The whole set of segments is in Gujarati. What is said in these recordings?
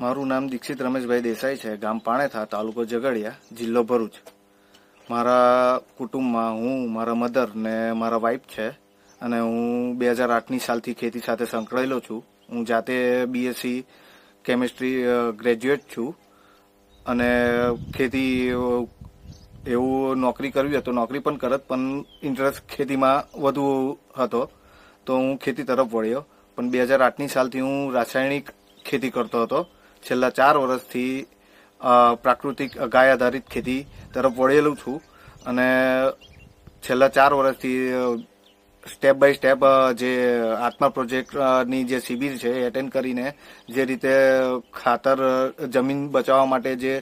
મારું નામ દીક્ષિત રમેશભાઈ દેસાઈ છે. ગામ પાણેથા, તાલુકો ઝઘડિયા, જિલ્લો ભરૂચ. મારા કુટુંબમાં હું, મારા મધર ને મારા વાઈફ છે અને હું બે હજાર આઠની સાલથી ખેતી સાથે સંકળાયેલો છું. હું જાતે બીએસસી કેમિસ્ટ્રી ગ્રેજ્યુએટ છું અને ખેતી એવું નોકરી કરવી હતો. નોકરી પણ કરત, પણ ઇન્ટરેસ્ટ ખેતીમાં વધુ હતો. તો હું ખેતી તરફ વળ્યો. પણ બે હજાર આઠની સાલથી હું રાસાયણિક ખેતી કરતો હતો. છેલ્લા ચાર વર્ષથી પ્રાકૃતિક ગાય આધારિત ખેતી તરફ વળેલું છું અને છેલ્લા ચાર વર્ષથી સ્ટેપ બાય સ્ટેપ જે આત્મા પ્રોજેક્ટની જે શિબિર છે એટેન્ડ કરીને જે રીતે ખાતર જમીન બચાવવા માટે જે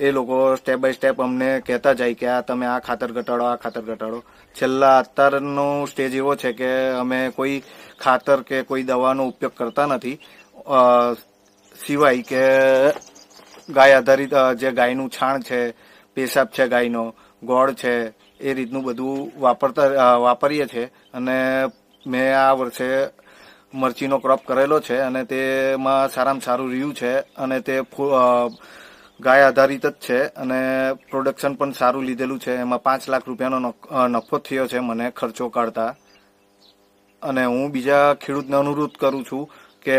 એ લોકો સ્ટેપ બાય સ્ટેપ અમને કહેતા જાય કે આ તમે આ ખાતર ઘટાડો, આ ખાતર ઘટાડો. છેલ્લા અત્યારનો સ્ટેજ એવો છે કે અમે કોઈ ખાતર કે કોઈ દવાનો ઉપયોગ કરતા નથી. સિવાય કે ગાય આધારિત જે ગાયનું છાણ છે, પેશાબ છે ગાયનો, ગોળ છે, એ રીતનું બધું વાપરતા વાપરીએ છીએ અને મેં આ વર્ષે મરચીનો ક્રોપ કરેલો છે અને તેમાં સારામાં સારું રહ્યું છે અને તે ગાય આધારિત જ છે અને પ્રોડક્શન પણ સારું લીધેલું છે. એમાં પાંચ લાખ રૂપિયાનો નફો થયો છે મને ખર્ચો કાઢતા. અને હું બીજા ખેડૂતને અનુરોધ કરું છું કે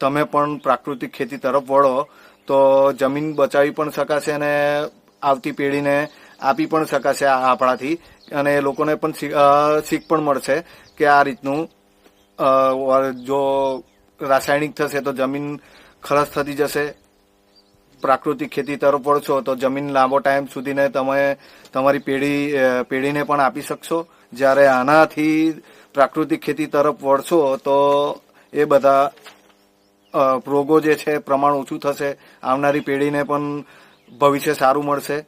તમે પણ પ્રાકૃતિક ખેતી તરફ વળો, તો જમીન બચાવી પણ શકાશે અને આવતી પેઢીને આપી પણ શકાશે આપણાથી. અને એ લોકોને પણ શીખ પણ મળશે કે આ રીતનું જો રાસાયણિક થશે તો જમીન ખરસ થતી જશે. પ્રાકૃતિક ખેતી તરફ વળશો તો જમીન લાંબો ટાઈમ સુધીને તમે, તમારી પેઢી પેઢીને પણ આપી શકશો. જ્યારે આનાથી પ્રાકૃતિક ખેતી તરફ વળશો તો એ બધા રોગો જે છે પ્રમાણ ઓછું થશે આવનારી પેઢીને પણ ભવિષ્ય સારું મળશે.